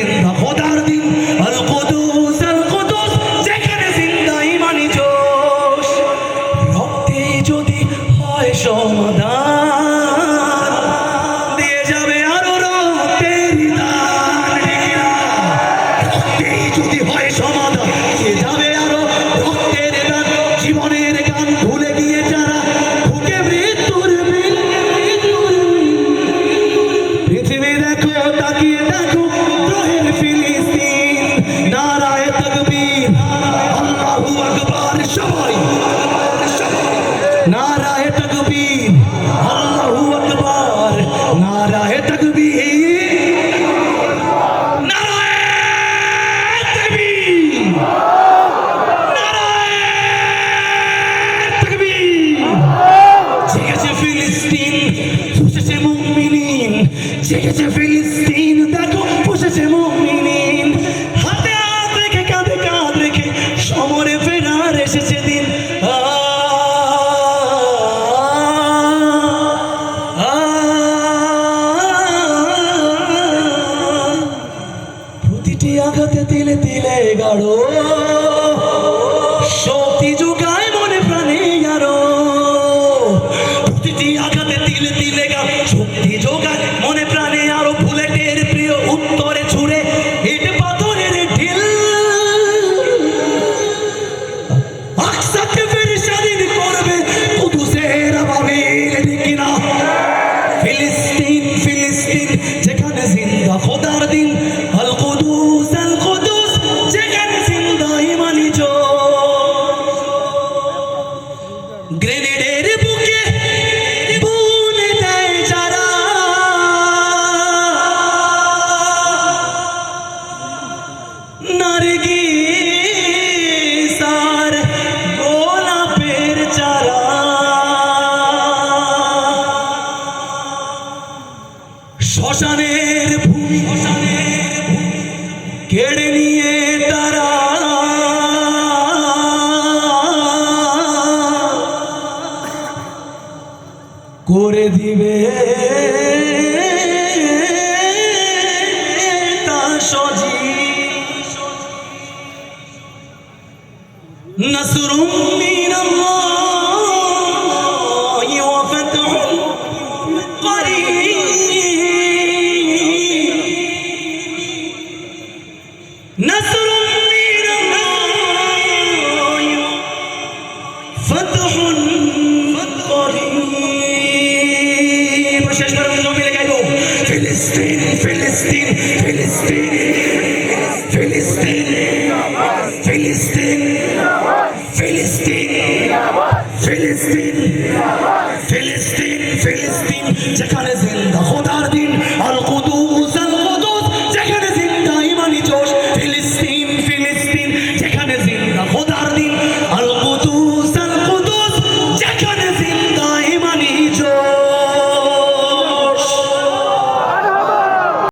জিন্দা খোদার দিন আল যদি হয় সমাধান নারায় তকবীর, আল্লাহু আকবার। নারায় তকবীর জেগেছে ফিলিস্তিন, দেখো, পুষেছে মুমিনিন। হাতে হাত রেখে, কাঁধে কাঁধ রেখে সমরে ফেরার এসেছে দিন। garoto! করে দিবে نصر من الله وفتح قريب ফিলিস্তিন। ফিলিস্তিন ফিলিস্তিন ফিলিস্তিন যেখানে